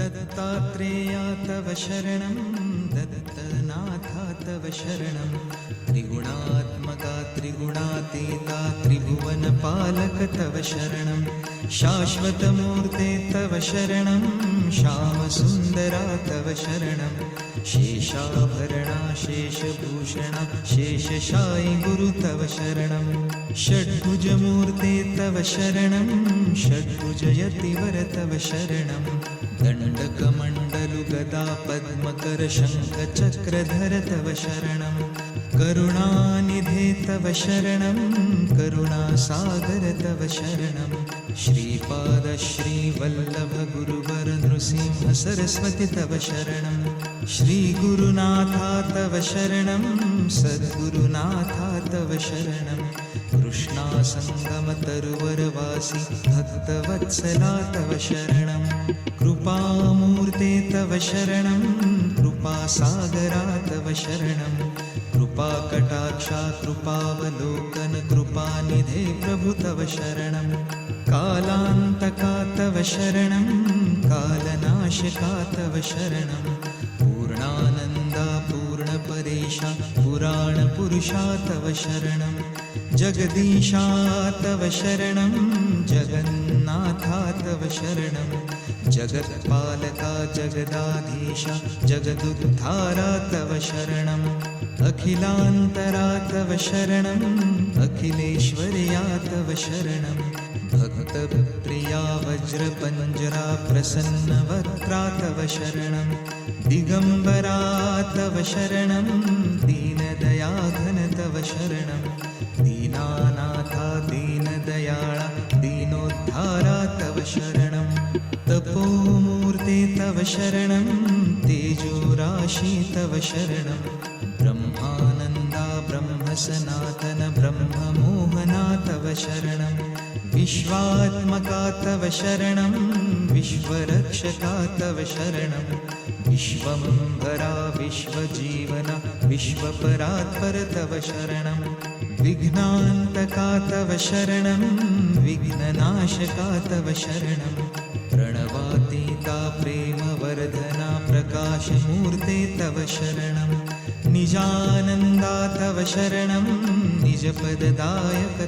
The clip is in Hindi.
दत्तात्रेया तव शरणं, दत्तनाथा तव शरणं। त्रिगुणात्मका, त्रिगुणातीता, त्रिभुवनपालक तव शरणं। शाश्वतमूर्ते तव शरणं, श्यामसुन्दरा तव शरणं। शेषाभरणा, शेषभूषण, शेषशायि गुरु तव शरणं। षड्भुजमूर्ते तव शरणं, षड्भुजयतिवर तव शरणम् दण्डकमण्डलुगदा पद्मकर शङ्खचक्रधर तव शरणं करुणानिधे तव शरणं करुणासागर तव शरणं श्रीपाद श्रीवल्लभ गुरुवर नृसिंह सरस्वति तव शरणं श्रीगुरुनाथा तव शरणं सद्गुरुनाथा तव शरणं कृष्णासङ्गमतरुवरवासि भक्तवत्सला तव शरणं कृपामूर्ते तव शरणं कृपासागरा तव शरणं। कृपाकटाक्षा कृपावलोकन कृपानिधे प्रभु तव शरणं। कालान्तका तव शरणं, कालनाशका तव शरणं। पूर्णानन्दा पूर्णपरेशा पुराणपुरुषा तव शरणं। जगदीशा तव शरणं। जगन्नाथा तव शरणं। जगत्पालका जगदाधीशा। जगदुद्धारा तव शरणम् अखिलान्तरा तव शरणम् अखिलेश्वर्या तव शरणं। भक्तप्रिया वज्रपञ्जरा प्रसन्नवक्त्रा तव शरणं। दिगम्बरा तव शरणं। दीनदयाघन तव शरणं। शरणं तपोमूर्ते तव शरणं तेजोराशि तव शरणं ब्रह्मानन्दा ब्रह्मसनातन ब्रह्ममोहना तव शरणं विश्वात्मका तव शरणं विश्वरक्षका तव शरणं विश्वम्भरा विश्वजीवना विश्वपरात्पर तव शरणं विघ्नान्तका तव शरणं विघ्ननाशका तव शरणं प्रणवातीता प्रेमवर्धना प्रकाशमूर्ते तव शरणं। निजानन्दा तव शरणं निजपददायक